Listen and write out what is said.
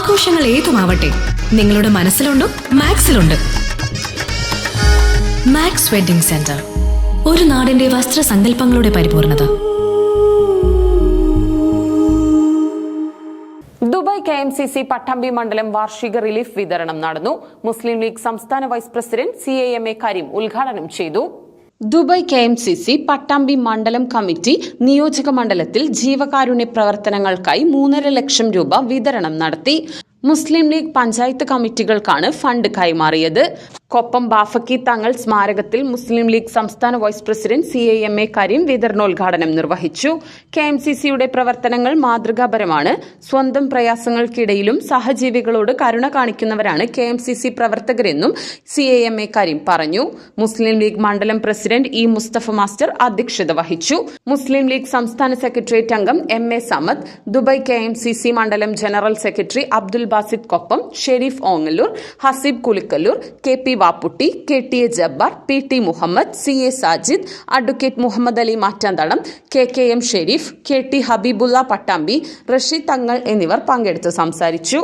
ആഘോഷങ്ങൾ ഏതുമാവട്ടെ നിങ്ങളുടെ മനസ്സിലുണ്ടോ മാക്സിലുണ്ട്. മാക്സ് വെഡിംഗ് സെന്റർ ഒരു നാടിന്റെ വസ്ത്രസങ്കല്പങ്ങളുടെ പരിപൂർണത. Dubai K M C C Pattambi മണ്ഡലം വാർഷിക റിലീഫ് വിതരണം നടന്നു. മുസ്ലിം ലീഗ് സംസ്ഥാന vice president C A M A Kareem ഉദ്ഘാടനം ചെയ്തു. Dubai K M C C Pattambi മണ്ഡലം കമ്മിറ്റി നിയോജക മണ്ഡലത്തിൽ ജീവകാരുണ്യ പ്രവർത്തനങ്ങൾക്കായി മൂന്നര ലക്ഷം രൂപ വിതരണം നടത്തി. മുസ്ലിം ലീഗ് പഞ്ചായത്ത് കമ്മിറ്റികൾക്കാണ് ഫണ്ട് കൈമാറിയത്. കൊപ്പം ബാഫക്കി തങ്ങൾ സ്മാരകത്തിൽ മുസ്ലിം ലീഗ് സംസ്ഥാന vice president C I M A Kareem വിതരണോദ്ഘാടനം നിർവഹിച്ചു. കെ എം സി സിയുടെ പ്രവർത്തനങ്ങൾ മാതൃകാപരമാണ്. സ്വന്തം പ്രയാസങ്ങൾക്കിടയിലും സഹജീവികളോട് കരുണ കാണിക്കുന്നവരാണ് K M C C പ്രവർത്തകരെന്നും C I M A Kareem പറഞ്ഞു. മുസ്ലിം ലീഗ് മണ്ഡലം പ്രസിഡന്റ് ഇ മുസ്തഫ മാസ്റ്റർ അധ്യക്ഷത വഹിച്ചു. മുസ്ലിം ലീഗ് സംസ്ഥാന സെക്രട്ടേറിയറ്റ് അംഗം M A Samad Dubai K M C C മണ്ഡലം general secretary Abdul Basid Koppam Shareef Ongallur Haseeb Kulikkallur K P Vapputty K T A Jabbar P T Muhammad C A Sajid advocate Muhammad Ali Mattanthalam K K M Shareef K T Habeebulla Pattambi Rasheed Thangal എന്നിവർ പങ്കെടുത്ത് സംസാരിച്ചു.